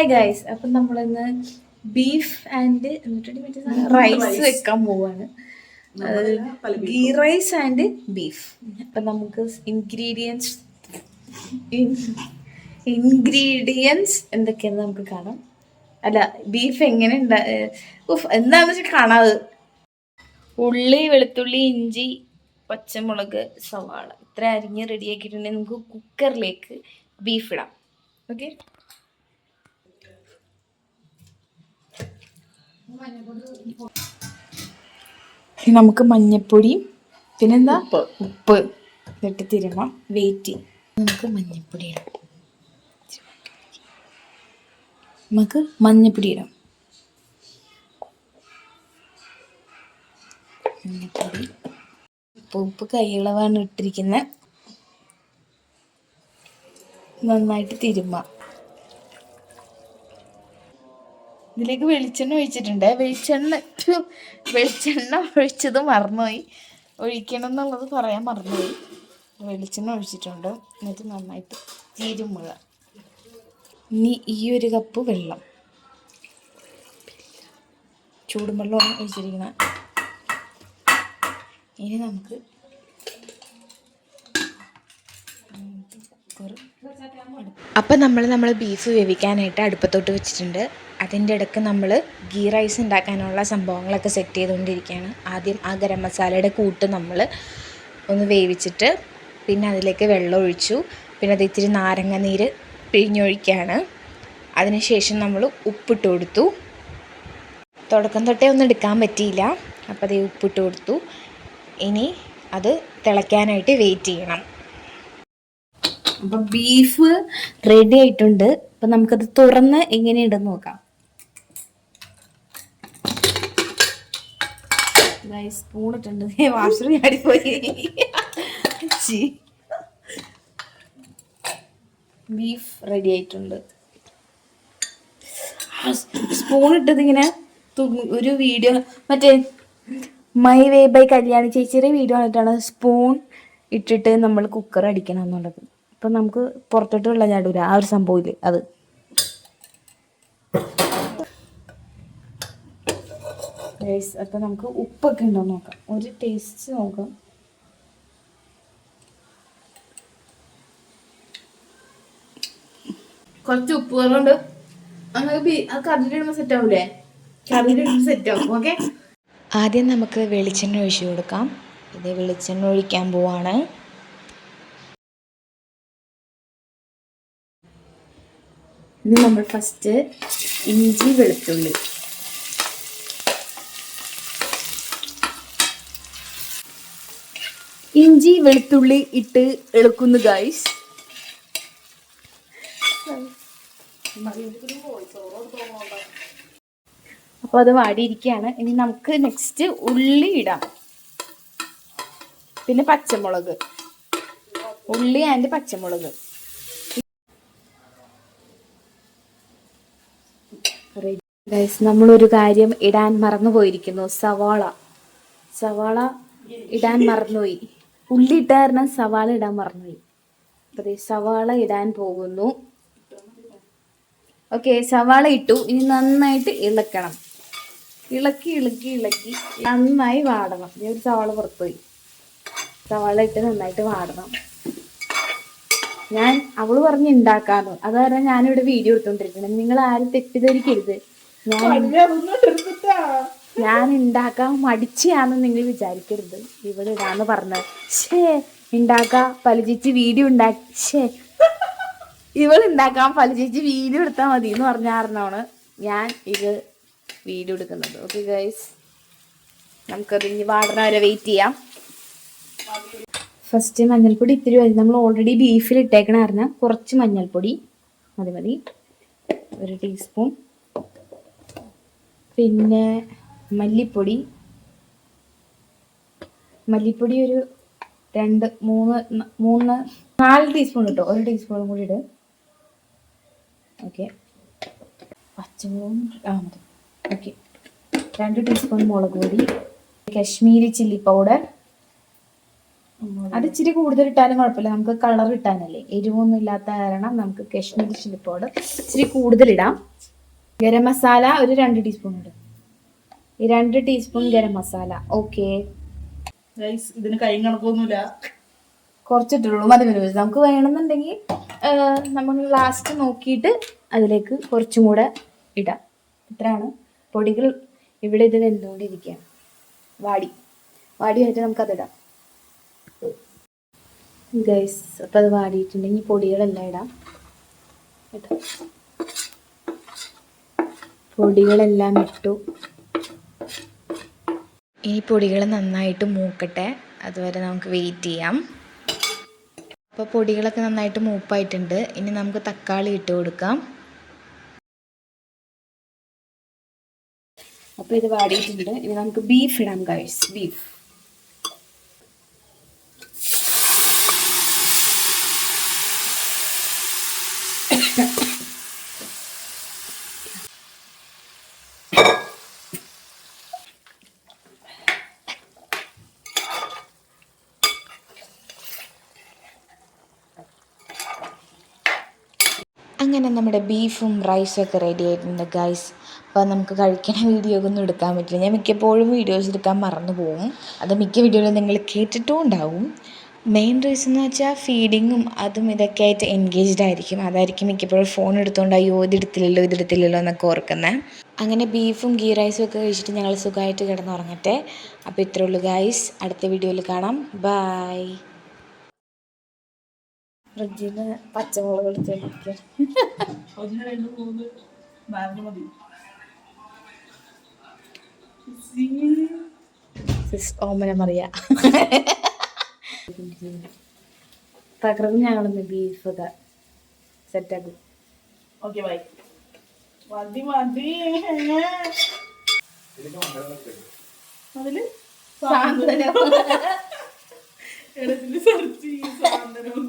Hi guys അപ്പം നമ്മളിന്ന് beef and rice വെക്കാൻ പോവാണ്. ഗീ റൈസ് ആൻഡ് ബീഫ് അപ്പം നമുക്ക് ഇൻഗ്രീഡിയൻസ് ഇൻഗ്രീഡിയൻസ് എന്തൊക്കെയാന്ന് നമുക്ക് കാണാം. അല്ല ബീഫ് എങ്ങനെ ഉണ്ടാ ഉഫ് എന്താണെന്ന് വെച്ചാൽ കാണാത് ഉള്ളി വെളുത്തുള്ളി ഇഞ്ചി പച്ചമുളക് സവാള. ഇത്ര അരിഞ്ഞ് റെഡിയാക്കിയിട്ടുണ്ടെങ്കിൽ നമുക്ക് കുക്കറിലേക്ക് ബീഫ് ഇടാം. ഓക്കെ നമുക്ക് മഞ്ഞപ്പൊടിയും പിന്നെന്താ? ഉപ്പ്. ഇട്ട് തിരുമ വെയിറ്റ് നമുക്ക് മഞ്ഞപ്പൊടി ഇടാം. നമുക്ക് മഞ്ഞപ്പൊടി ഇടാം. മഞ്ഞപ്പൊടി. ഉപ്പ് ഉപ്പ് കൈയിളവാണ് ഇട്ടിരിക്കുന്നത് നന്നായിട്ട് തിരുമ്മ. ഇതിലേക്ക് വെളിച്ചെണ്ണ ഒഴിച്ചിട്ടുണ്ട്. വെളിച്ചെണ്ണ വെളിച്ചെണ്ണ ഒഴിച്ചത് മറന്നുപോയി. ഒഴിക്കണം എന്നുള്ളത് പറയാൻ മറന്നുപോയി. വെളിച്ചെണ്ണ ഒഴിച്ചിട്ടുണ്ട്. എന്നിട്ട് നന്നായിട്ട് തിരുമുക ഇനി ഈ ഒരു കപ്പ് വെള്ളം. ചൂടുവെള്ളമാണ് ഒഴിച്ചിരിക്കുന്നത്. ഇനി നമുക്ക് അപ്പം നമ്മൾ നമ്മൾ ബീഫ് വേവിക്കാനായിട്ട് അടുപ്പത്തോട്ട് വെച്ചിട്ടുണ്ട്. അതിന്റെ ഇടയ്ക്ക് നമ്മൾ ഗീ റൈസ് ഉണ്ടാക്കാനുള്ള സംഭവങ്ങളൊക്കെ സെറ്റ് ചെയ്തുകൊണ്ടിരിക്കുകയാണ്. ആദ്യം ആ ഗരം മസാലയുടെ കൂട്ട് നമ്മൾ ഒന്ന് വേവിച്ചിട്ട് പിന്നെ അതിലേക്ക് വെള്ളം ഒഴിച്ചു. പിന്നെ അത് ഇത്തിരി നാരങ്ങ നീര് പിഴിഞ്ഞൊഴിക്കുകയാണ്. അതിനുശേഷം നമ്മൾ ഉപ്പിട്ട് കൊടുത്തു. തുടക്കം തൊട്ടേ ഒന്നും എടുക്കാൻ പറ്റിയില്ല. അപ്പോൾ അതേ ഉപ്പിട്ട് കൊടുത്തു. ഇനി അത് തിളയ്ക്കാനായിട്ട് വെയിറ്റ് ചെയ്യണം. അപ്പോൾ ബീഫ് റെഡി ആയിട്ടുണ്ട്. അപ്പം നമുക്കത് തുറന്ന് എങ്ങനെയുണ്ടെന്ന് നോക്കാം. സ്പൂൺ ഇട്ടുണ്ട് വാഷർ ചാടിപ്പോയി ബീഫ് റെഡി ആയിട്ടുണ്ട്. സ്പൂൺ ഇട്ടത് ഇങ്ങനെ ഒരു വീഡിയോ മറ്റേ മൈ വേ ബൈ കല്യാണി ചേച്ചിയുടെ വീഡിയോ ആയിട്ടാണ് സ്പൂൺ ഇട്ടിട്ട് നമ്മൾ കുക്കർ അടിക്കണം എന്നുള്ളത്. ഇപ്പൊ നമുക്ക് പുറത്തോട്ട് വെള്ളം ചാടൂല ആ ഒരു സംഭവം ഇല്ലേ അത്. Guys, അപ്പൊ നമുക്ക് ഉപ്പൊക്കെ ഉണ്ടോ നോക്കാം. ഒരു ടേസ്റ്റ് നോക്കാം. കുറച്ച് ഉപ്പ് കുറവുണ്ട് സെറ്റ് ആവൂലേ? സെറ്റ് ആവും. ഓക്കെ ആദ്യം നമുക്ക് വെളിച്ചെണ്ണ ഒഴിച്ചു കൊടുക്കാം. ഇത് വെളിച്ചെണ്ണ ഒഴിക്കാൻ പോവാണ്. ഇനി നമ്മൾ ഫസ്റ്റ് ഇഞ്ചി വെളുത്തുള്ളി. ഇഞ്ചി വെളുത്തുള്ളി ഇട്ട് ഇളക്കുന്നു ഗൈസ് അപ്പൊ അത് വാടിയിരിക്കുകയാണ്. ഇനി നമുക്ക് നെക്സ്റ്റ് ഉള്ളി ഇടാം. പിന്നെ പച്ചമുളക്. ഉള്ളി ആൻഡ് പച്ചമുളക്. ഗൈസ് നമ്മളൊരു കാര്യം ഇടാൻ മറന്നു പോയിരിക്കുന്നു സവാള. സവാള ഇടാൻ മറന്നുപോയി. ഉള്ളി സവാള ഇടാൻ പറഞ്ഞു അപ്പോൾ സവാള ഇടാൻ പോകുന്നു. ഓക്കെ സവാള ഇട്ടു. ഇനി നന്നായിട്ട് ഇളക്കണം. ഇളക്കി ഇളക്കി ഇളക്കി. നന്നായി വാടണം. ഞാൻ ഒരു സവാള പുറത്തുപോയി. സവാള ഇട്ട് നന്നായിട്ട് വാടണം. ഞാൻ അവൾ പറഞ്ഞ് ഉണ്ടാക്കാന്ന് അത് കാരണം ഞാനിവിടെ വീഡിയോ എടുത്തോണ്ടിരിക്കണം. നിങ്ങൾ ആരും തെറ്റിദ്ധരിക്കരുത്. ഞാൻ ഞാൻ ഉണ്ടാക്കാൻ മടിച്ചാന്ന് നിങ്ങൾ വിചാരിക്കരുത്. ഇവിടെ ഇടാന്ന് പറഞ്ഞത് ഷേ ഉണ്ടാക്കാ പലചേച്ചി വീഡിയോ ഉണ്ടാക്കി. ഷേ ഇവൾ ഉണ്ടാക്കാൻ പലചേച്ചി വീഡിയോ എടുത്താൽ മതി എന്ന് പറഞ്ഞ കാരണമാണ് ഞാൻ ഇത് വീഡിയോ എടുക്കുന്നത്. ഓക്കെ ഗൈസ് നമുക്കത് ഇനി വാടന വരെ വെയിറ്റ് ചെയ്യാം. ഫസ്റ്റ് മഞ്ഞൾപ്പൊടി ഇത്തിരി മതി. നമ്മൾ ഓൾറെഡി ബീഫിൽ ഇട്ടേക്കണ കാരണം കുറച്ച് മഞ്ഞൾപ്പൊടി. മതി മതി. ഒരു ടീസ്പൂൺ പിന്നെ മല്ലിപ്പൊടി. മല്ലിപ്പൊടി ഒരു രണ്ട് മൂന്ന് മൂന്ന് നാല് ടീസ്പൂൺ ഇട്ടോ? ഒരു ടീസ്പൂണും കൂടി ഇട്. ഓക്കെ പച്ചമുളകും ആ മതി. ഓക്കെ രണ്ട് ടീസ്പൂൺ മുളക് പൊടി. Kashmiri chilli powder. അത് ഇച്ചിരി കൂടുതൽ ഇട്ടാലും കുഴപ്പമില്ല. നമുക്ക് കളർ ഇട്ടാനല്ലേ എരിവൊന്നും ഇല്ലാത്ത കാരണം നമുക്ക് കശ്മീരി ചില്ലി പൗഡർ ഇച്ചിരി കൂടുതൽ ഇടാം. ഗരം മസാല ഒരു രണ്ട് ടീസ്പൂൺ ഇടും. രണ്ട് ടീസ്പൂൺ ഗരം മസാല. ഓക്കെ ഇതിന് കൈ കണക്കൊന്നുമില്ല. കുറച്ചിട്ടുള്ളൂ. മതി മതി. നമുക്ക് വേണമെന്നുണ്ടെങ്കിൽ നമ്മൾ ലാസ്റ്റ് നോക്കിയിട്ട് അതിലേക്ക് കുറച്ചും കൂടെ ഇടാം. ഇത്രയാണ്. പൊടികൾ ഇവിടെ ഇത് വെന്തുകൊണ്ടിരിക്കുകയാണ് വാടി. വാടി ആയിട്ട് നമുക്കതിടാം ഗൈസ് അപ്പം അത് വാടിയിട്ടുണ്ടെങ്കിൽ പൊടികളെല്ലാം ഇടാം. കേട്ടോ പൊടികളെല്ലാം ഇട്ടു. ഈ പൊടികൾ നന്നായിട്ട് മൂക്കട്ടെ. അതുവരെ നമുക്ക് വെയിറ്റ് ചെയ്യാം. അപ്പോൾ പൊടികളൊക്കെ നന്നായിട്ട് മൂപ്പായിട്ടുണ്ട്. ഇനി നമുക്ക് തക്കാളി ഇട്ട് കൊടുക്കാം. അപ്പോൾ ഇത് വാടിയിട്ടുണ്ട്. ഇനി നമുക്ക് ബീഫ് ഇടാം ഗൈസ് ബീഫ് അങ്ങനെ നമ്മുടെ ബീഫും റൈസൊക്കെ റെഡി ആയിട്ടുണ്ട് ഗൈസ് അപ്പോൾ നമുക്ക് കഴിക്കണ വീഡിയോ ഒന്നും എടുക്കാൻ പറ്റില്ല. ഞാൻ മിക്കപ്പോഴും വീഡിയോസ് എടുക്കാൻ മറന്നു പോകും. അത് മിക്ക വീഡിയോയിലും നിങ്ങൾ കേട്ടിട്ടും ഉണ്ടാവും മെയിൻ റീസൺ എന്ന് വെച്ചാൽ ഫീഡിങ്ങും അതും ഇതൊക്കെ ആയിട്ട് എൻഗേജ്ഡ് ആയിരിക്കും. അതായിരിക്കും മിക്കപ്പോഴും ഫോൺ എടുത്തുകൊണ്ട് അയ്യോ ഇതെടുത്തില്ലല്ലോ ഇതെടുത്തില്ലല്ലോ എന്നൊക്കെ ഓർക്കുന്നത് അങ്ങനെ ബീഫും ഗീ റൈസും ഒക്കെ കഴിച്ചിട്ട് ഞങ്ങൾ സുഖമായിട്ട് കിടന്നുറങ്ങട്ടെ. അപ്പോൾ ഇത്രയുള്ളൂ ഗൈസ് അടുത്ത വീഡിയോയിൽ കാണാം. ബൈ ഫ്രിഡ്ജിൽ പച്ചമുളക് എടുത്തിരിക്കുക ഒന്ന് രണ്ട് മൂന്ന് നാല് മതി. ഓമന മറിയ. തകർന്ന് ഞങ്ങളൊന്ന് ബീഫൊക്കെ സെറ്റാക്കും ഓക്കെ ബൈ മതി മതി. അതിൽ സാന്ത്വനം. സെർച്ച് ചെയ്യും സാധനം